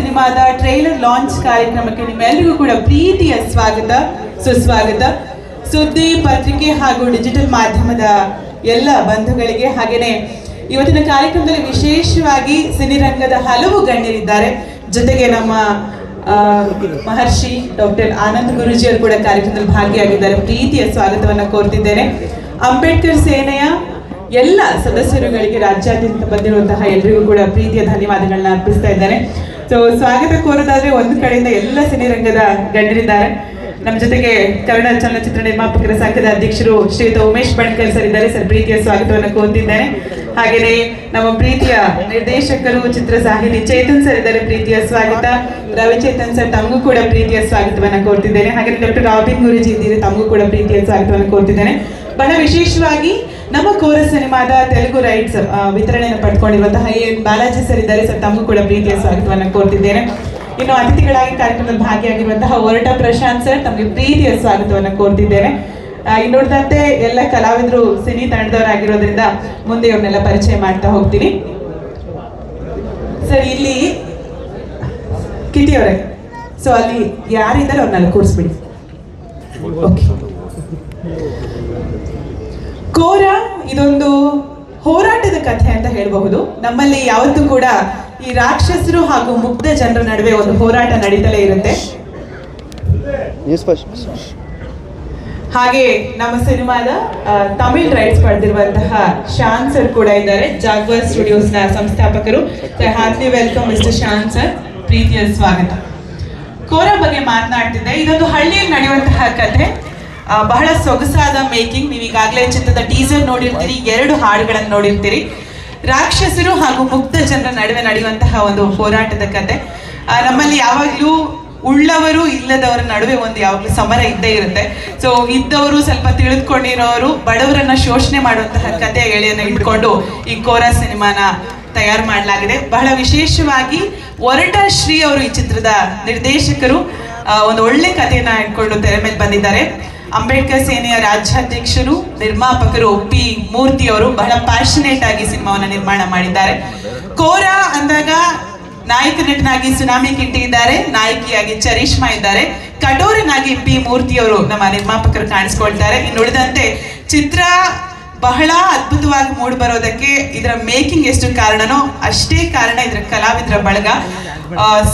ಸಿನಿಮಾದ trailer launch ಕಾರ್ಯಕ್ರಮಕ್ಕೆ ನಿಮ್ಮೆಲ್ಲರಿಗೂ ಕೂಡ ಪ್ರೀತಿಯ ಸ್ವಾಗತ, ಸುಸ್ವಾಗತ. ಸುದ್ದಿ, ಪತ್ರಿಕೆ ಹಾಗೂ ಡಿಜಿಟಲ್ ಮಾಧ್ಯಮದ ಎಲ್ಲ ಬಂಧುಗಳಿಗೆ ಹಾಗೆಯೇ ಇವತ್ತಿನ ಕಾರ್ಯಕ್ರಮದಲ್ಲಿ ವಿಶೇಷವಾಗಿ ಸಿನಿರಂಗದ ಹಲವು ಗಣ್ಯರಿದ್ದಾರೆ. ಜೊತೆಗೆ ನಮ್ಮ ಮಹರ್ಷಿ ಡಾಕ್ಟರ್ ಆನಂದ್ ಗುರುಜಿ ಅವರು ಕೂಡ ಕಾರ್ಯಕ್ರಮದಲ್ಲಿ ಭಾಗಿಯಾಗಿದ್ದಾರೆ. ಪ್ರೀತಿಯ ಸ್ವಾಗತವನ್ನು ಕೋರ್ತಿದ್ದೇನೆ. ಅಂಬೇಡ್ಕರ್ ಸೇನೆಯ ಎಲ್ಲ ಸದಸ್ಯರುಗಳಿಗೆ ರಾಜ್ಯಾದ್ಯಂತ ಬಂದಿರುವಂತಹ ಎಲ್ಲರಿಗೂ ಕೂಡ ಪ್ರೀತಿಯ ಧನ್ಯವಾದಗಳನ್ನ ಅರ್ಪಿಸ್ತಾ ಇದ್ದೇನೆ. ಸೊ ಸ್ವಾಗತ ಕೋರೋದಾದ್ರೆ ಒಂದು ಕಡೆಯಿಂದ ಎಲ್ಲ ಸಿನಿರಂಗದ ಗಣ್ಯರಿದ್ದಾರೆ. ನಮ್ಮ ಜೊತೆಗೆ ಕನ್ನಡ ಚಲನಚಿತ್ರ ನಿರ್ಮಾಪಕರ ಸಂಘದ ಅಧ್ಯಕ್ಷರು ಶ್ರೀಯುತ ಉಮೇಶ್ ಬಣ್ಕರ್ ಸರ್ ಇದ್ದಾರೆ. ಸರ್ ಪ್ರೀತಿಯ ಸ್ವಾಗತವನ್ನು ಕೋರ್ತಿದ್ದೇನೆ ಹಾಗೆಯೇ ನಮ್ಮ ಪ್ರೀತಿಯ ನಿರ್ದೇಶಕರು, ಚಿತ್ರ ಸಾಹಿತಿ ಚೇತನ್ ಸರ್ ಇದ್ದಾರೆ. ಪ್ರೀತಿಯ ಸ್ವಾಗತ. ರವಿ ಚೇತನ್ ಸರ್ ತಮಗೂ ಕೂಡ ಪ್ರೀತಿಯ ಸ್ವಾಗತವನ್ನು ಕೋರ್ತಿದ್ದೇನೆ ಹಾಗೆ ಡಾಕ್ಟರ್ ರಾಬಿನ್ ಗುರುಜಿ ಇದ್ದೀರಿ, ತಮಗೂ ಕೂಡ ಪ್ರೀತಿಯ ಸ್ವಾಗತವನ್ನು ಕೋರ್ತಿದ್ದೇನೆ ಬಹಳ ವಿಶೇಷವಾಗಿ ನಮ್ಮ ಕೋರ ಸಿನಿಮಾದ ತೆಲುಗು ರೈಟ್ಸ್ ವಿತರಣೆಯನ್ನು ಪಡ್ಕೊಂಡಿರುವಂತಹ ಎನ್ ಬಾಲಾಜಿ ಸರ್ ಇದ್ದಾರೆ. ಸರ್ ತಮಗೂ ಕೂಡ ಪ್ರೀತಿಯ ಸ್ವಾಗತವನ್ನು ಕೋರ್ತಿದ್ದೇನೆ. ಇನ್ನು ಅತಿಥಿಗಳಾಗಿ ಕಾರ್ಯಕ್ರಮದಲ್ಲಿ ಭಾಗಿಯಾಗಿರುವಂತಹ ಹೊರಟ ಪ್ರಶಾಂತ್ ಸರ್ ತಮಗೆ ಪ್ರೀತಿಯ ಸ್ವಾಗತವನ್ನು ಕೋರ್ತಿದ್ದೇನೆ. ಇನ್ನು ನೋಡಿದಂತೆ ಎಲ್ಲ ಕಲಾವಿದರು ಸಿನಿ ತಂಡದವರಾಗಿರೋದ್ರಿಂದ ಮುಂದೆ ಇವ್ರನ್ನೆಲ್ಲ ಪರಿಚಯ ಮಾಡ್ತಾ ಹೋಗ್ತೀನಿ. ಸರ್ ಇಲ್ಲಿ ಕಿಟಿಯವರೇ ಸೊ ಅಲ್ಲಿ ಯಾರಿದ್ದಾರೆ ಅವ್ರನ್ನೆಲ್ಲ ಕೂರಿಸ್ಬಿಡಿ. ಓಕೆ ಕೋರ ಇದೊಂದು ಹೋರಾಟದ ಕಥೆ ಅಂತ ಹೇಳಬಹುದು. ನಮ್ಮಲ್ಲಿ ಯಾವತ್ತೂ ಕೂಡ ಈ ರಾಕ್ಷಸರು ಹಾಗೂ ಮುಗ್ಧ ಜನರ ನಡುವೆ ಒಂದು ಹೋರಾಟ ನಡೀತಲೇ ಇರುತ್ತೆ. ಹಾಗೆ ನಮ್ಮ ಸಿನಿಮಾದ ತಮಿಳ್ ರೈಟ್ಸ್ ಪಡೆದಿರುವಂತಹ ಶಾನ್ ಸರ್ ಕೂಡ ಇದ್ದಾರೆ. ಜಾಗ್ವಾರ್ ಸ್ಟುಡಿಯೋಸ್ನ ಸಂಸ್ಥಾಪಕರು. Heartly welcome mister Shaan sir ಪ್ರೀತಿಯ ಸ್ವಾಗತ. ಕೋರ ಬಗ್ಗೆ ಮಾತನಾಡ್ತಿದ್ದೆ. ಇದೊಂದು ಹಳ್ಳಿಯಲ್ಲಿ ನಡೆಯುವಂತಹ ಕಥೆ. ಬಹಳ ಸೊಗಸಾದ ಮೇಕಿಂಗ್. ನೀವು ಈಗಾಗಲೇ ಚಿತ್ರದ ಟೀಸರ್ ನೋಡಿರ್ತೀರಿ, ಎರಡು ಹಾಡುಗಳನ್ನು ನೋಡಿರ್ತೀರಿ. ರಾಕ್ಷಸರು ಹಾಗೂ ಮುಕ್ತ ಜನರ ನಡುವೆ ನಡೆಯುವಂತಹ ಒಂದು ಹೋರಾಟದ ಕತೆ. ನಮ್ಮಲ್ಲಿ ಯಾವಾಗಲೂ ಉಳ್ಳವರು ಇಲ್ಲದವರ ನಡುವೆ ಒಂದು ಯಾವಾಗಲೂ ಸಮರ ಇದ್ದೇ ಇರುತ್ತೆ. ಸೊ ಇದ್ದವರು ಸ್ವಲ್ಪ ತಿಳಿದುಕೊಂಡಿರೋರು, ಬಡವರನ್ನ ಶೋಷಣೆ ಮಾಡುವಂತಹ ಕತೆ ಎಳೆಯನ್ನು ಇಟ್ಕೊಂಡು ಈ ಕೋರಾ ಸಿನಿಮಾನ ತಯಾರು ಮಾಡಲಾಗಿದೆ. ಬಹಳ ವಿಶೇಷವಾಗಿ ಒರಟ ಶ್ರೀ ಅವರು ಈ ಚಿತ್ರದ ನಿರ್ದೇಶಕರು ಒಂದು ಒಳ್ಳೆ ಕಥೆಯನ್ನ ಇಟ್ಕೊಂಡು ತೆರೆ ಮೇಲೆ ಬಂದಿದ್ದಾರೆ. ಅಂಬೇಡ್ಕರ್ ಸೇನೆಯ ರಾಜ್ಯಾಧ್ಯಕ್ಷರು, ನಿರ್ಮಾಪಕರು ಪಿ ಮೂರ್ತಿ ಅವರು ಬಹಳ ಪ್ಯಾಷನೇಟ್ ಆಗಿ ಸಿನಿಮಾವನ್ನ ನಿರ್ಮಾಣ ಮಾಡಿದ್ದಾರೆ. ಕೋರ ಅಂದಾಗ ನಾಯಕ ನಟನಾಗಿ ಸುನಾಮಿ ಕಿಟ್ಟಿ ಇದ್ದಾರೆ ನಾಯಕಿಯಾಗಿ ಚರಿಷ್ಮಾ ಇದ್ದಾರೆ. ಕಟೋರನಾಗಿ ಪಿ ಮೂರ್ತಿ ಅವರು ನಮ್ಮ ನಿರ್ಮಾಪಕರು ಕಾಣಿಸ್ಕೊಳ್ತಾರೆ. ಇನ್ನುಳಿದಂತೆ ಚಿತ್ರ ಬಹಳ ಅದ್ಭುತವಾಗಿ ಮೂಡಿ ಬರೋದಕ್ಕೆ ಇದರ ಮೇಕಿಂಗ್ ಎಷ್ಟು ಕಾರಣನೋ ಅಷ್ಟೇ ಕಾರಣ ಇದರ ಕಲಾವಿದರ ಬಳಗ.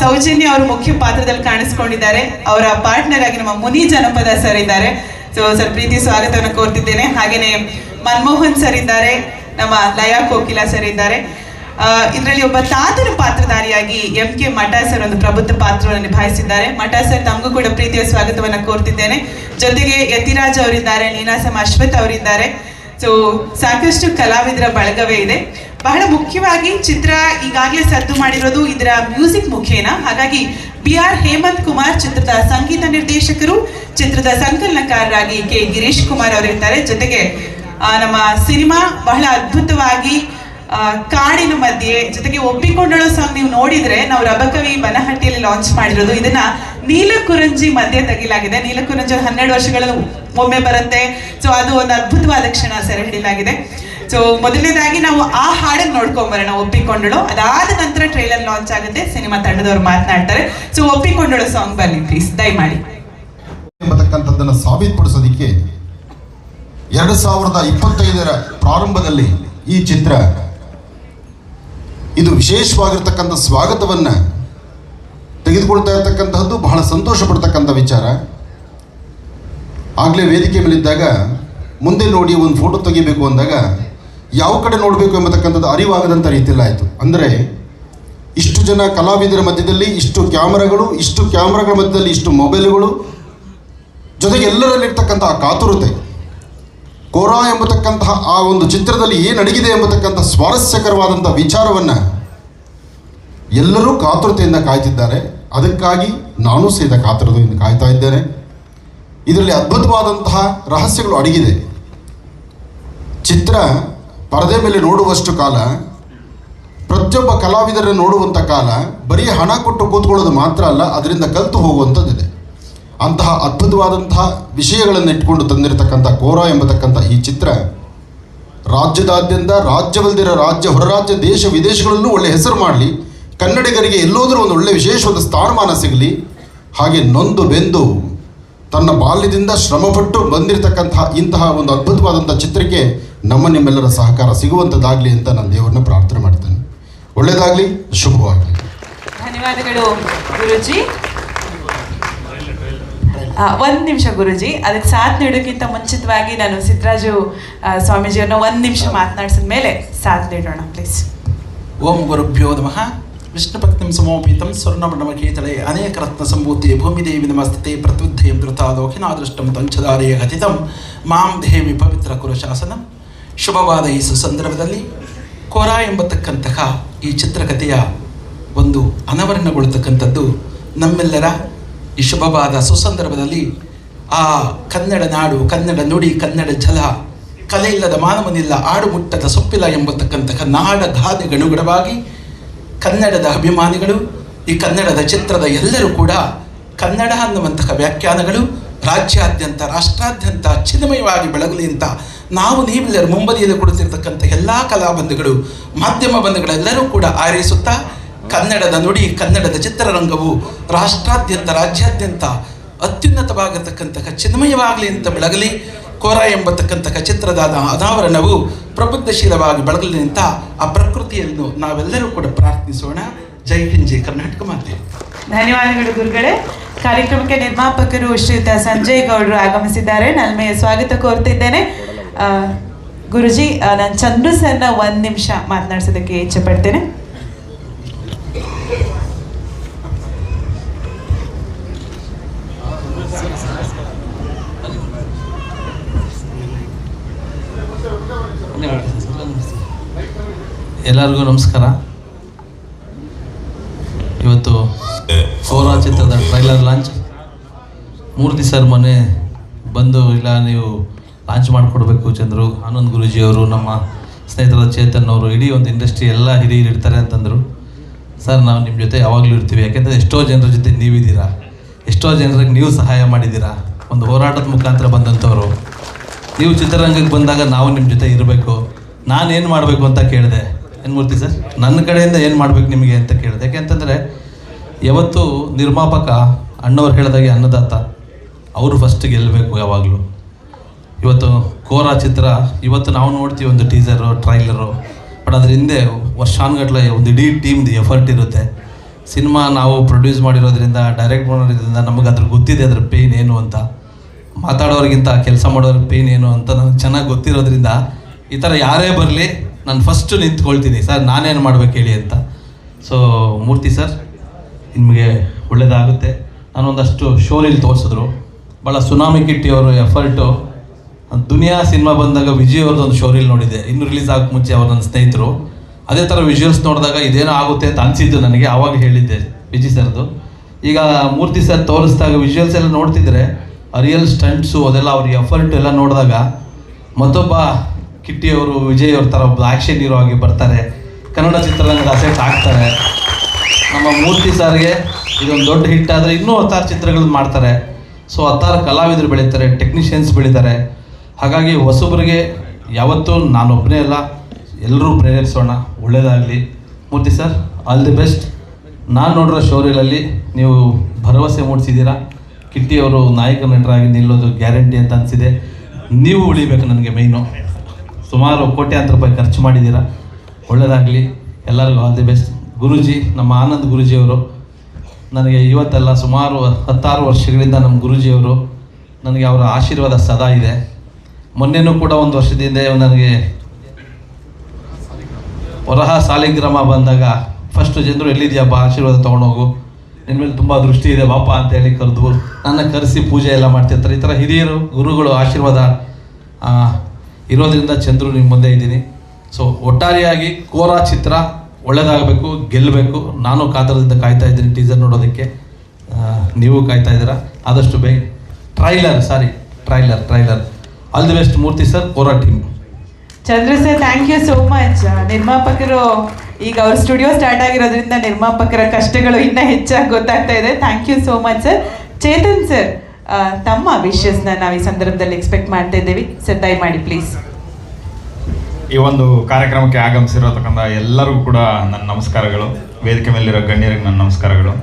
ಸೌಜನ್ಯ ಅವರು ಮುಖ್ಯ ಪಾತ್ರದಲ್ಲಿ ಕಾಣಿಸ್ಕೊಂಡಿದ್ದಾರೆ. ಅವರ ಪಾರ್ಟ್ನರ್ ಆಗಿ ನಮ್ಮ ಮುನಿ ಜನಪದ ಸರ್ ಇದ್ದಾರೆ. ಸೊ ಸರ್ ಪ್ರೀತಿ ಸ್ವಾಗತವನ್ನು ಕೋರ್ತಿದ್ದೇನೆ. ಹಾಗೇನೆ ಮನಮೋಹನ್ ಸರ್ ಇದ್ದಾರೆ, ನಮ್ಮ ಲಯಾ ಕೋಕಿಲಾ ಸರ್ ಇದ್ದಾರೆ. ಇದರಲ್ಲಿ ಒಬ್ಬ ತಾತನ ಪಾತ್ರಧಾರಿಯಾಗಿ ಎಂ ಕೆ ಮಠ ಸರ್ ಒಂದು ಪ್ರಬುದ್ಧ ಪಾತ್ರವನ್ನು ನಿಭಾಯಿಸಿದ್ದಾರೆ. ಮಠ ಸರ್ ತಮಗೂ ಕೂಡ ಪ್ರೀತಿಯ ಸ್ವಾಗತವನ್ನು ಕೋರ್ತಿದ್ದೇನೆ. ಜೊತೆಗೆ ಯತಿರಾಜ್ ಅವರಿದ್ದಾರೆ ನೀನಾಸಮ್ ಅಶ್ವಥ್ ಅವರಿದ್ದಾರೆ. ಸೊ ಸಾಕಷ್ಟು ಕಲಾವಿದರ ಬಳಗವೇ ಇದೆ. ಬಹಳ ಮುಖ್ಯವಾಗಿ ಚಿತ್ರ ಈಗಾಗಲೇ ಸದ್ದು ಮಾಡಿರೋದು ಇದರ ಮ್ಯೂಸಿಕ್ ಮುಖೇನ. ಹಾಗಾಗಿ ಬಿ ಆರ್ ಹೇಮಂತ್ ಕುಮಾರ್ ಚಿತ್ರದ ಸಂಗೀತ ನಿರ್ದೇಶಕರು, ಚಿತ್ರದ ಸಂಕಲನಕಾರರಾಗಿ ಕೆ ಗಿರೀಶ್ ಕುಮಾರ್ ಅವರಿರ್ತಾರೆ ಜೊತೆಗೆ ನಮ್ಮ ಸಿನಿಮಾ ಬಹಳ ಅದ್ಭುತವಾಗಿ ಕಾಡಿನ ಮಧ್ಯೆ ಜೊತೆಗೆ ಒಪ್ಪಿಕೊಂಡಳೋ ಸಾಂಗ್ ನೀವು ನೋಡಿದ್ರೆ ನಾವು ರಬಕವಿ ಬನಹಟ್ಟಿಯಲ್ಲಿ ಲಾಂಚ್ ಮಾಡಿರೋದು. ಇದನ್ನ ನೀಲಕುರಂಜಿ ಮಧ್ಯೆ ತೆಗಿಲಾಗಿದೆ. ನೀಲಕುರಂಜಿ ಹನ್ನೆರಡು ವರ್ಷಗಳ ಒಮ್ಮೆ ಬರುತ್ತೆ. ಸೊ ಅದು ಒಂದು ಅದ್ಭುತವಾದ ಕ್ಷಣ ಸೆರೆ ಹಿಡಿಲಾಗಿದೆ ಸೊ ಮೊದಲನೇದಾಗಿ ನಾವು ಆ ಹಾಡನ್ನು ನೋಡ್ಕೊಂಬರೋಣ. ಒಪ್ಪಿಕೊಂಡಳು ಅದಾದ ನಂತರ ಟ್ರೈಲರ್ ಲಾಂಚ್ ಆಗುತ್ತೆ. ಸಿನಿಮಾ ತಂಡದವರು ಮಾತನಾಡ್ತಾರೆ. ಸೊ ಒಪ್ಪಿಕೊಂಡಳು ಸಾಂಗ್ ಬನ್ನಿ ಪ್ಲೀಸ್ ದಯಮಾಡಿ. ಎಂಬತಕ್ಕಂಥದ್ದನ್ನು ಸಾಬೀತುಪಡಿಸೋದಕ್ಕೆ ಎರಡು ಸಾವಿರದ ಇಪ್ಪತ್ತೈದರ ಪ್ರಾರಂಭದಲ್ಲಿ ಈ ಚಿತ್ರ ಇದು ವಿಶೇಷವಾಗಿರ್ತಕ್ಕಂಥ ಸ್ವಾಗತವನ್ನು ತೆಗೆದುಕೊಳ್ತಾ ಇರತಕ್ಕಂತಹದ್ದು ಬಹಳ ಸಂತೋಷ ಪಡ್ತಕ್ಕಂಥ ವಿಚಾರ. ಆಗಲೇ ವೇದಿಕೆ ಮೇಲಿದ್ದಾಗ ಮುಂದೆ ನೋಡಿ ಒಂದು ಫೋಟೋ ತೆಗಿಬೇಕು ಅಂದಾಗ ಯಾವ ಕಡೆ ನೋಡಬೇಕು ಎಂಬತಕ್ಕಂಥದ್ದು ಅರಿವಾಗದಂಥ ರೀತಿಯಲ್ಲಿ ಆಯಿತು. ಅಂದರೆ ಇಷ್ಟು ಜನ ಕಲಾವಿದರ ಮಧ್ಯದಲ್ಲಿ ಇಷ್ಟು ಕ್ಯಾಮರಾಗಳು, ಇಷ್ಟು ಕ್ಯಾಮ್ರಾಗಳ ಮಧ್ಯದಲ್ಲಿ ಇಷ್ಟು ಮೊಬೈಲ್ಗಳು, ಜೊತೆಗೆ ಎಲ್ಲರಲ್ಲಿರ್ತಕ್ಕಂಥ ಆ ಕಾತುರತೆ, ಕೋರಾ ಎಂಬತಕ್ಕಂತಹ ಆ ಒಂದು ಚಿತ್ರದಲ್ಲಿ ಏನು ಅಡಗಿದೆ ಎಂಬತಕ್ಕಂಥ ಸ್ವಾರಸ್ಯಕರವಾದಂಥ ವಿಚಾರವನ್ನು ಎಲ್ಲರೂ ಕಾತುರತೆಯಿಂದ ಕಾಯ್ತಿದ್ದಾರೆ. ಅದಕ್ಕಾಗಿ ನಾನು ಸಹಿತ ಕಾತುರತೆಯಿಂದ ಕಾಯ್ತಾ ಇದ್ದೇನೆ. ಇದರಲ್ಲಿ ಅದ್ಭುತವಾದಂತಹ ರಹಸ್ಯಗಳು ಅಡಗಿದೆ. ಚಿತ್ರ ಪರದೆ ಮೇಲೆ ನೋಡುವಷ್ಟು ಕಾಲ, ಪ್ರತಿಯೊಬ್ಬ ಕಲಾವಿದರನ್ನು ನೋಡುವಂಥ ಕಾಲ, ಬರೀ ಹಣ ಕೊಟ್ಟು ಕೂತ್ಕೊಳ್ಳೋದು ಮಾತ್ರ ಅಲ್ಲ, ಅದರಿಂದ ಕಲಿತು ಹೋಗುವಂಥದ್ದಿದೆ. ಅಂತಹ ಅದ್ಭುತವಾದಂತಹ ವಿಷಯಗಳನ್ನು ಇಟ್ಕೊಂಡು ತಂದಿರತಕ್ಕಂಥ ಕೋರ ಎಂಬತಕ್ಕಂಥ ಈ ಚಿತ್ರ, ರಾಜ್ಯದಾದ್ಯಂತ ರಾಜ್ಯವಲ್ದಿರೋ ರಾಜ್ಯ, ಹೊರರಾಜ್ಯ, ದೇಶ, ವಿದೇಶಗಳಲ್ಲೂ ಒಳ್ಳೆ ಹೆಸರು ಮಾಡಲಿ, ಕನ್ನಡಿಗರಿಗೆ ಎಲ್ಲೋದರೂ ಒಂದು ಒಳ್ಳೆ ವಿಶೇಷವಾದ ಸ್ಥಾನಮಾನ ಸಿಗಲಿ, ಹಾಗೆ ನೊಂದು ಬೆಂದು ತನ್ನ ಬಾಲ್ಯದಿಂದ ಶ್ರಮಪಟ್ಟು ಬಂದಿರತಕ್ಕಂತಹ ಇಂತಹ ಒಂದು ಅದ್ಭುತವಾದಂಥ ಚಿತ್ರಕ್ಕೆ ನಮ್ಮ ನಿಮ್ಮೆಲ್ಲರ ಸಹಕಾರ ಸಿಗುವಂಥದ್ದಾಗಲಿ ಅಂತ ನಾನು ದೇವರನ್ನ ಪ್ರಾರ್ಥನೆ ಮಾಡ್ತೇನೆ. ಒಳ್ಳೆಯದಾಗಲಿ ಶುಭವಾಗಲಿ. ಧನ್ಯವಾದಗಳು ಗುರುಜಿ. ಒಂದು ನಿಮಿಷ ಗುರುಜಿ ಅದಕ್ಕೆ ಸಾಥ್ ನೀಡೋಕ್ಕಿಂತ ಮುಂಚಿತವಾಗಿ ನಾನು ಸಿದ್ದರಾಜು ಸ್ವಾಮೀಜಿಯವ್ರನ್ನ ಒಂದು ನಿಮಿಷ ಮಾತನಾಡಿಸಿದ ಮೇಲೆ ಸಾಥ್ ನೀಡೋಣ ಪ್ಲೀಸ್ ಓಂ ಗುರುಭ್ಯೋ ನಮಃ. ವಿಷ್ಣುಭಕ್ತಿಂ ಸಮೋಪೀತಂ ಸ್ವರ್ಣಮಣಮಕೇತಳೆ ಅನೇಕ ರತ್ನ ಸಂಭೂತಿ ಭೂಮಿದೇವಿ ನಮಸ್ತತೆ. ಪ್ರತ್ಯುದ್ಧೇಂ ಧೃತಾಲೋಕಿನಾದೃಷ್ಟಂ ತಂಚದಾರೆಯ ಗತಿತಂ ಮಾಂ ದೇವಿ ಪವಿತ್ರ ಕುರು ಶಾಸನಂ ಶುಭವಾದ ಈ ಸುಸಂದರ್ಭದಲ್ಲಿ ಕೋರ ಎಂಬತಕ್ಕಂತಹ ಈ ಚಿತ್ರಕಥೆಯ ಒಂದು ಅನಾವರಣಗೊಳ್ಳತಕ್ಕಂಥದ್ದು ನಮ್ಮೆಲ್ಲರ ಈ ಶುಭವಾದ ಸುಸಂದರ್ಭದಲ್ಲಿ ಆ ಕನ್ನಡ ನಾಡು, ಕನ್ನಡ ನುಡಿ, ಕನ್ನಡ ಜಲ ಕಲೆ ಇಲ್ಲದ ಮಾನವನಿಲ್ಲ ಆಡು ಮುಟ್ಟದ ಸೊಪ್ಪಿಲ್ಲ ಎಂಬತಕ್ಕಂತಹ ನಾಡ ಗಾದೆಗನುಗುಣವಾಗಿ ಕನ್ನಡದ ಅಭಿಮಾನಿಗಳು, ಈ ಕನ್ನಡದ ಚಿತ್ರದ ಎಲ್ಲರೂ ಕೂಡ ಕನ್ನಡ ಅನ್ನುವಂತಹ ವ್ಯಾಖ್ಯಾನಗಳು ರಾಜ್ಯಾದ್ಯಂತ, ರಾಷ್ಟ್ರಾದ್ಯಂತ ಚಿನ್ಮಯವಾಗಿ ಬೆಳಗಲಿ ಅಂತ ನಾವು ನೀವೆಲ್ಲರೂ ಮುಂಬದಿಯಲ್ಲಿ ಕೊಡುತ್ತಿರ್ತಕ್ಕಂಥ ಎಲ್ಲ ಕಲಾಬಂಧುಗಳು ಮಾಧ್ಯಮ ಬಂಧುಗಳೆಲ್ಲರೂ ಕೂಡ ಆರೈಸುತ್ತಾ ಕನ್ನಡದ ನುಡಿ, ಕನ್ನಡದ ಚಿತ್ರರಂಗವು ರಾಷ್ಟ್ರಾದ್ಯಂತ, ರಾಜ್ಯಾದ್ಯಂತ ಅತ್ಯುನ್ನತವಾಗಿರ್ತಕ್ಕಂತಹ ಚಿನ್ಮಯವಾಗಲಿ ಅಂತ ಬೆಳಗಲಿ, ಕೋರ ಎಂಬತಕ್ಕಂತಹ ಚಿತ್ರದ ಅನಾವರಣವು ಪ್ರಬುದ್ಧಶೀಲವಾಗಿ ಬೆಳಗಲಿ ಅಂತ ಆ ಪ್ರಕೃತಿಯನ್ನು ನಾವೆಲ್ಲರೂ ಕೂಡ ಪ್ರಾರ್ಥಿಸೋಣ. ಜೈ ಹಿಂದ್ ಕರ್ನಾಟಕ ಮಾತೆ. ಧನ್ಯವಾದಗಳು ಗುರುಗಳೇ. ಕಾರ್ಯಕ್ರಮಕ್ಕೆ ನಿರ್ಮಾಪಕರು ಶ್ರೀಯುತ ಸಂಜಯ್ ಗೌಡರು ಆಗಮಿಸಿದ್ದಾರೆ. ನಲ್ಮೆಯ ಸ್ವಾಗತ ಕೋರ್ತಿದ್ದೇನೆ. ಗುರುಜಿ ನಾನು ಚಂದ್ರು ಸರ್ನ ಒಂದು ನಿಮಿಷ ಮಾತನಾಡಿಸೋದಕ್ಕೆ ಇಚ್ಛೆ ಪಡ್ತೇನೆ. ಎಲ್ಲರಿಗೂ ನಮಸ್ಕಾರ. ಇವತ್ತು ಕೋರಾ ಚಿತ್ರದ ಟ್ರೈಲರ್ ಲಾಂಚ್ ಮೂರ್ತಿ ಸರ್ ಮೊನ್ನೆ ಬಂದು, ಇಲ್ಲ, ನೀವು ಲಾಂಚ್ ಮಾಡಿಕೊಡ್ಬೇಕು ಚಂದ್ರು. ಆನಂದ್ ಗುರೂಜಿಯವರು ನಮ್ಮ ಸ್ನೇಹಿತರ ಚೇತನ್ ಅವರು ಇಡೀ ಒಂದು ಇಂಡಸ್ಟ್ರಿ ಎಲ್ಲ ಹಿರಿಯರು ಇರ್ತಾರೆ ಅಂತಂದರು. ಸರ್, ನಾವು ನಿಮ್ಮ ಜೊತೆ ಯಾವಾಗಲೂ ಇರ್ತೀವಿ. ಯಾಕೆಂದರೆ ಎಷ್ಟೋ ಜನರ ಜೊತೆ ನೀವಿದ್ದೀರಾ? ಎಷ್ಟೋ ಜನರಿಗೆ ನೀವು ಸಹಾಯ ಮಾಡಿದ್ದೀರಾ? ಒಂದು ಹೋರಾಟದ ಮುಖಾಂತರ ಬಂದಂಥವ್ರು. ನೀವು ಚಿತ್ರರಂಗಕ್ಕೆ ಬಂದಾಗ ನಾವು ನಿಮ್ಮ ಜೊತೆ ಇರಬೇಕು. ನಾನೇನು ಮಾಡಬೇಕು ಅಂತ ಕೇಳಿದೆ. ಏನು ಮೂರ್ತಿ ಸರ್? ನನ್ನ ಕಡೆಯಿಂದ ಏನು ಮಾಡಬೇಕು ನಿಮಗೆ ಅಂತ ಕೇಳಿದೆ. ಯಾಕೆಂತಂದರೆ ಯಾವತ್ತು ನಿರ್ಮಾಪಕ ಅಣ್ಣವ್ರು ಹೇಳಿದಾಗೆ ಅನ್ನದಾತ, ಅವರು ಫಸ್ಟ್ ಗೆಲ್ಲಬೇಕು ಯಾವಾಗಲೂ. ಇವತ್ತು ಕೋರಾ ಚಿತ್ರ, ಇವತ್ತು ನಾವು ನೋಡ್ತೀವಿ ಒಂದು ಟೀಸರು ಟ್ರೈಲರು ಬಟ್ ಅದ್ರ ಹಿಂದೆ ವರ್ಷಾನುಗಟ್ಲೆ ಒಂದು ಇಡೀ ಟೀಮ್ದು ಎಫರ್ಟ್ ಇರುತ್ತೆ. ಸಿನಿಮಾ ನಾವು ಪ್ರೊಡ್ಯೂಸ್ ಮಾಡಿರೋದ್ರಿಂದ ಡೈರೆಕ್ಟ್ ಮಾಡಿರೋದ್ರಿಂದ ನಮಗೆ ಅದ್ರ ಗೊತ್ತಿದೆ, ಅದ್ರ ಪೇಯ್ನ್ ಏನು ಅಂತ. ಮಾತಾಡೋರಿಗಿಂತ, ಕೆಲಸ ಮಾಡೋರಿಗೆ ಪೇಯ್ನ್ ಏನು ಅಂತ ನನಗೆ ಚೆನ್ನಾಗಿ ಗೊತ್ತಿರೋದ್ರಿಂದ ಈ ಥರ ಯಾರೇ ಬರಲಿ ನಾನು ಫಸ್ಟ್ ನಿಂತ್ಕೊಳ್ತೀನಿ. ಸರ್, ನಾನೇನು ಮಾಡ್ಬೇಕು ಹೇಳಿ ಅಂತ. ಸೊ ಮೂರ್ತಿ ಸರ್, ನಿಮಗೆ ಒಳ್ಳೆಯದಾಗುತ್ತೆ ನಾನೊಂದಷ್ಟು ಶೋನಲ್ಲಿ ತೋರಿಸಿದ್ರು. ಭಾಳ ಸುನಾಮಿ ಕಿಟ್ಟಿ ಅವರು ಎಫರ್ಟು ದುನಿಯಾ ಸಿನಿಮಾ ಬಂದಾಗ ವಿಜಯ್ ಅವ್ರದ್ದು ಒಂದು ಶೋರೀಲ್ ನೋಡಿದ್ದೆ. ಇನ್ನು ರಿಲೀಸ್ ಆಗಕ್ಕೆ ಮುಂಚೆ ಅವ್ರು ನನ್ನ ಸ್ನೇಹಿತರು. ಅದೇ ಥರ ವಿಜುವಲ್ಸ್ ನೋಡಿದಾಗ ಇದೇನೋ ಆಗುತ್ತೆ ಅಂತ ಅನಿಸಿದ್ದು ನನಗೆ ಆವಾಗ ಹೇಳಿದ್ದೆ ವಿಜಿ ಸರ್ದು. ಈಗ ಮೂರ್ತಿ ಸರ್ ತೋರಿಸಿದಾಗ ವಿಜುವಲ್ಸ್ ಎಲ್ಲ ನೋಡ್ತಿದ್ರೆ ರಿಯಲ್ ಸ್ಟಂಟ್ಸು ಅದೆಲ್ಲ ಅವ್ರ ಎಫರ್ಟ್ ಎಲ್ಲ ನೋಡಿದಾಗ ಮತ್ತೊಬ್ಬ ಕಿಟ್ಟಿ ಅವರು, ವಿಜಯ್ ಅವ್ರ ಥರ ಒಬ್ಬ ಆ್ಯಕ್ಷನ್ ಹೀರೋ ಆಗಿ ಬರ್ತಾರೆ. ಕನ್ನಡ ಚಿತ್ರರಂಗದ ಅಸೆಟ್ ಆಗ್ತಾರೆ. ನಮ್ಮ ಮೂರ್ತಿ ಸಾರಿಗೆ ಇದೊಂದು ದೊಡ್ಡ ಹಿಟ್ ಆದರೆ ಇನ್ನೂ ಹತ್ತಾರು ಚಿತ್ರಗಳನ್ನ ಮಾಡ್ತಾರೆ. ಸೊ ಹತ್ತಾರು ಕಲಾವಿದರು ಬೆಳೀತಾರೆ ಟೆಕ್ನಿಷಿಯನ್ಸ್ ಬೆಳೀತಾರೆ. ಹಾಗಾಗಿ ಹೊಸಬರಿಗೆ ಯಾವತ್ತೂ ನಾನೊಬ್ಬನೇ ಅಲ್ಲ ಎಲ್ಲರೂ ಪ್ರೇರೇಪಿಸೋಣ. ಒಳ್ಳೆಯದಾಗಲಿ Murthy sir all the best ನಾನು ನೋಡಿರೋ ಶೋರೀಲಲ್ಲಿ ನೀವು ಭರವಸೆ ಮೂಡಿಸಿದ್ದೀರಾ? ಕಿಟ್ಟಿಯವರು ನಾಯಕ ನಟರಾಗಿ ನಿಲ್ಲೋದು ಗ್ಯಾರಂಟಿ ಅಂತ ಅನಿಸಿದೆ. ನೀವು ಉಳಿಬೇಕು ನನಗೆ ಮೈನು ಸುಮಾರು ಕೋಟ್ಯಾಂತರ ರೂಪಾಯಿ ಖರ್ಚು ಮಾಡಿದ್ದೀರಾ? ಒಳ್ಳೆಯದಾಗಲಿ ಎಲ್ಲರಿಗೂ ಆಲ್ ದಿ ಬೆಸ್ಟ್. ಗುರೂಜಿ, ನಮ್ಮ ಆನಂದ್ ಗುರುಜಿಯವರು, ನನಗೆ ಇವತ್ತೆಲ್ಲ ಸುಮಾರು ಹತ್ತಾರು ವರ್ಷಗಳಿಂದ ನಮ್ಮ ಗುರೂಜಿಯವರು ನನಗೆ ಅವರ ಆಶೀರ್ವಾದ ಸದಾ ಇದೆ. ಮೊನ್ನೆನೂ ಕೂಡ ಒಂದು ವರ್ಷದಿಂದ ನನಗೆ ವರಹ ಸಾಲಿಗ್ರಾಮ ಬಂದಾಗ ಫಸ್ಟು ಜನರು ಎಲ್ಲಿದೆಯಪ್ಪ ಆಶೀರ್ವಾದ ತೊಗೊಂಡೋಗು. ನಿನ್ನ ಮೇಲೆ ತುಂಬ ದೃಷ್ಟಿ ಇದೆ, ಬಾಪ ಅಂತ ಹೇಳಿ ಕರೆದು. ನನ್ನ ಕರೆಸಿ ಪೂಜೆ ಎಲ್ಲ ಮಾಡ್ತಿರ್ತಾರೆ. ಈ ಥರ ಹಿರಿಯರು, ಗುರುಗಳು ಆಶೀರ್ವಾದ ಇರೋದ್ರಿಂದ ಚಂದ್ರು ನಿಮ್ಮ ಮುಂದೆ ಇದ್ದೀನಿ. ಸೊ ಒಟ್ಟಾರೆಯಾಗಿ ಕೋರಾ ಚಿತ್ರ ಒಳ್ಳೇದಾಗಬೇಕು ಗೆಲ್ಲಬೇಕು ನಾನು ಕಾತರದಿಂದ ಕಾಯ್ತಾ ಇದ್ದೀನಿ ಟೀಸರ್ ನೋಡೋದಕ್ಕೆ. ನೀವು ಕಾಯ್ತಾ ಇದ್ದೀರಾ? ಆದಷ್ಟು ಬೇಗ. Trailer sorry trailer trailer all the best Murthy sir Kora team Chandra sir thank you so much ನಿರ್ಮಾಪಕರು, ಈಗ ಅವ್ರ ಸ್ಟುಡಿಯೋ ಸ್ಟಾರ್ಟ್ ಆಗಿರೋದ್ರಿಂದ ನಿರ್ಮಾಪಕರ ಕಷ್ಟಗಳು ಇನ್ನೂ ಹೆಚ್ಚಾಗಿ ಗೊತ್ತಾಗ್ತಾ ಇದೆ. Thank you so much sir Chetan sir ತಮ್ಮ ವಿಶಸ್ನ ನಾವು ಈ ಸಂದರ್ಭದಲ್ಲಿ ಎಕ್ಸ್ಪೆಕ್ಟ್ ಮಾಡ್ತಾ ಇದ್ದೇವೆ. ಸರ್ ದಯಮಾಡಿ ಪ್ಲೀಸ್ ಈ ಒಂದು ಕಾರ್ಯಕ್ರಮಕ್ಕೆ ಆಗಮಿಸಿರತಕ್ಕಂಥ ಎಲ್ಲರಿಗೂ ಕೂಡ ನನ್ನ ನಮಸ್ಕಾರಗಳು. ವೇದಿಕೆ ಮೇಲಿರೋ ಗಣ್ಯರಿಗೆ ನನ್ನ ನಮಸ್ಕಾರಗಳು.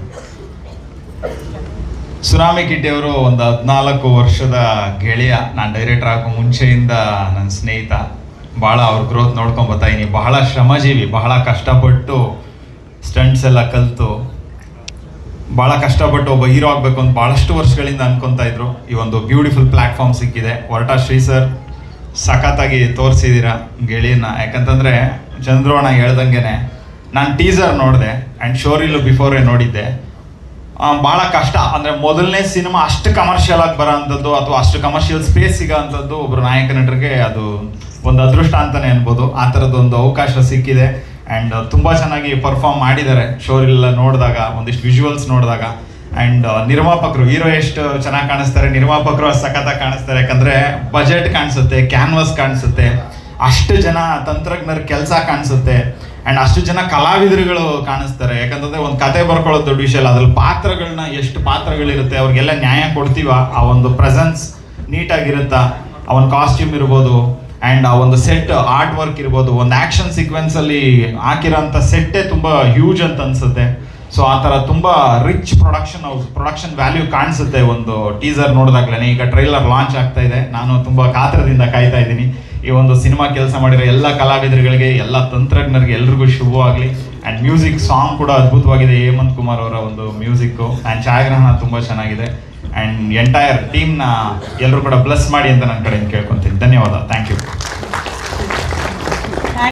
ಸುನಾಮಿ ಕಿಟ್ಟಿಯವರು ಒಂದು ಹದಿನಾಲ್ಕು ವರ್ಷದ ಗೆಳೆಯ, ನಾನು ಡೈರೆಕ್ಟರ್ ಆಗೋ ಮುಂಚೆಯಿಂದ ನನ್ನ ಸ್ನೇಹಿತ. ಭಾಳ ಅವ್ರ ಗ್ರೋತ್ ನೋಡ್ಕೊಂಡು ಬರ್ತಾ ಇದೀನಿ. ಬಹಳ ಶ್ರಮಜೀವಿ, ಬಹಳ ಕಷ್ಟಪಟ್ಟು ಸ್ಟಂಟ್ಸ್ ಎಲ್ಲ ಕಲಿತು. ಭಾಳ ಕಷ್ಟಪಟ್ಟು ಒಬ್ಬ ಹೀರೋ ಆಗಬೇಕು ಅಂತ ಭಾಳಷ್ಟು ವರ್ಷಗಳಿಂದ ಅನ್ಕೊತಾ ಇದ್ರು. ಈ ಒಂದು ಬ್ಯೂಟಿಫುಲ್ ಪ್ಲ್ಯಾಟ್ಫಾರ್ಮ್ ಸಿಕ್ಕಿದೆ. ಹೊರಟ ಶ್ರೀ ಸರ್ ಸಖತ್ತಾಗಿ ತೋರಿಸಿದ್ದೀರ ಗೆಳೆಯನ್ನ. ಯಾಕಂತಂದರೆ ಚಂದ್ರೋಣ ಹೇಳ್ದಂಗೆನೆ, ನಾನು ಟೀಸರ್ ನೋಡಿದೆ ಆ್ಯಂಡ್ ಶೋರಿಲು ಬಿಫೋರೇ ನೋಡಿದ್ದೆ. ಭಾಳ ಕಷ್ಟ. ಅಂದರೆ ಮೊದಲನೇ ಸಿನಿಮಾ ಅಷ್ಟು ಕಮರ್ಷಿಯಲ್ ಆಗಿ ಬರೋ ಅಂಥದ್ದು ಅಥವಾ ಅಷ್ಟು ಕಮರ್ಷಿಯಲ್ ಸ್ಪೇಸ್ ಸಿಗೋ ಅಂಥದ್ದು ಒಬ್ಬರು ನಾಯಕ ನಟರಿಗೆ ಅದು ಒಂದು ಅದೃಷ್ಟ ಅಂತಲೇ ಅನ್ಬೋದು. ಆ ಥರದ್ದೊಂದು ಅವಕಾಶ ಸಿಕ್ಕಿದೆ. ಆ್ಯಂಡ್ ತುಂಬ ಚೆನ್ನಾಗಿ ಪರ್ಫಾರ್ಮ್ ಮಾಡಿದ್ದಾರೆ. ಶೋರೆಲ್ಲ ನೋಡಿದಾಗ, ಒಂದಿಷ್ಟು ವಿಜುವಲ್ಸ್ ನೋಡಿದಾಗ. ಆ್ಯಂಡ್ ನಿರ್ಮಾಪಕರು ಹೀರೋ ಎಷ್ಟು ಚೆನ್ನಾಗಿ ಕಾಣಿಸ್ತಾರೆ? ನಿರ್ಮಾಪಕರು ಅಷ್ಟು ಕಾಣಿಸ್ತಾರೆ. ಯಾಕಂದರೆ ಬಜೆಟ್ ಕಾಣಿಸುತ್ತೆ ಕ್ಯಾನ್ವಸ್ ಕಾಣಿಸುತ್ತೆ. ಅಷ್ಟು ಜನ ತಂತ್ರಜ್ಞರ ಕೆಲಸ ಕಾಣಿಸುತ್ತೆ. ಆ್ಯಂಡ್ ಅಷ್ಟು ಜನ ಕಲಾವಿದರುಗಳು ಕಾಣಿಸ್ತಾರೆ. ಯಾಕಂತಂದರೆ, ಒಂದು ಕತೆ ಬರ್ಕೊಳ್ಳೋದು ದೊಡ್ಡ ವಿಷಯ ಅಲ್ಲ. ಅದ್ರಲ್ಲಿ ಪಾತ್ರಗಳನ್ನ ಎಷ್ಟು ಪಾತ್ರಗಳಿರುತ್ತೆ ಅವ್ರಿಗೆಲ್ಲ ನ್ಯಾಯ ಕೊಡ್ತೀವ? ಆ ಒಂದು ಪ್ರೆಸೆನ್ಸ್ ನೀಟಾಗಿರುತ್ತಾ? ಅವನ ಕಾಸ್ಟ್ಯೂಮ್ ಇರ್ಬೋದು ಆ್ಯಂಡ್ ಆ ಒಂದು ಸೆಟ್ ಆರ್ಟ್ ವರ್ಕ್ ಇರ್ಬೋದು, ಒಂದು ಆ್ಯಕ್ಷನ್ ಸೀಕ್ವೆನ್ಸಲ್ಲಿ ಹಾಕಿರೋಂಥ ಸೆಟ್ಟೇ ತುಂಬ ಹ್ಯೂಜ್ ಅಂತ ಅನ್ಸುತ್ತೆ. ಸೊ ಆ ಥರ ತುಂಬ ರಿಚ್ ಪ್ರೊಡಕ್ಷನ್ ಪ್ರೊಡಕ್ಷನ್ ವ್ಯಾಲ್ಯೂ ಕಾಣಿಸುತ್ತೆ ಒಂದು ಟೀಸರ್ ನೋಡಿದಾಗ್ಲೇ ಈಗ ಟ್ರೈಲರ್ ಲಾಂಚ್ ಆಗ್ತಾ ಇದೆ. ನಾನು ತುಂಬ ಕಾತರದಿಂದ ಕಾಯ್ತಾ ಇದ್ದೀನಿ. ಈ ಒಂದು ಸಿನಿಮಾ ಕೆಲಸ ಮಾಡಿರೋ ಎಲ್ಲ ಕಲಾವಿದರುಗಳಿಗೆ, ಎಲ್ಲ ತಂತ್ರಜ್ಞರಿಗೆ ಎಲ್ರಿಗೂ ಶುಭವಾಗಲಿ ಆ್ಯಂಡ್ ಮ್ಯೂಸಿಕ್ ಸಾಂಗ್ ಕೂಡ ಅದ್ಭುತವಾಗಿದೆ. ಹೇಮಂತ್ ಕುಮಾರ್ ಅವರ ಒಂದು ಮ್ಯೂಸಿಕ್ಕು ಆ್ಯಂಡ್ ಛಾಯಾಗ್ರಹಣ ತುಂಬ ಚೆನ್ನಾಗಿದೆ. ಆ್ಯಂಡ್ ಎಂಟೈರ್ ಟೀಮ್ನ ಎಲ್ಲರೂ ಕೂಡ ಬ್ಲೆಸ್ ಮಾಡಿ ಅಂತ ನನ್ನ ಕಡೆಯಿಂದ ಕೇಳ್ಕೊತೀನಿ. ಧನ್ಯವಾದ. Thank you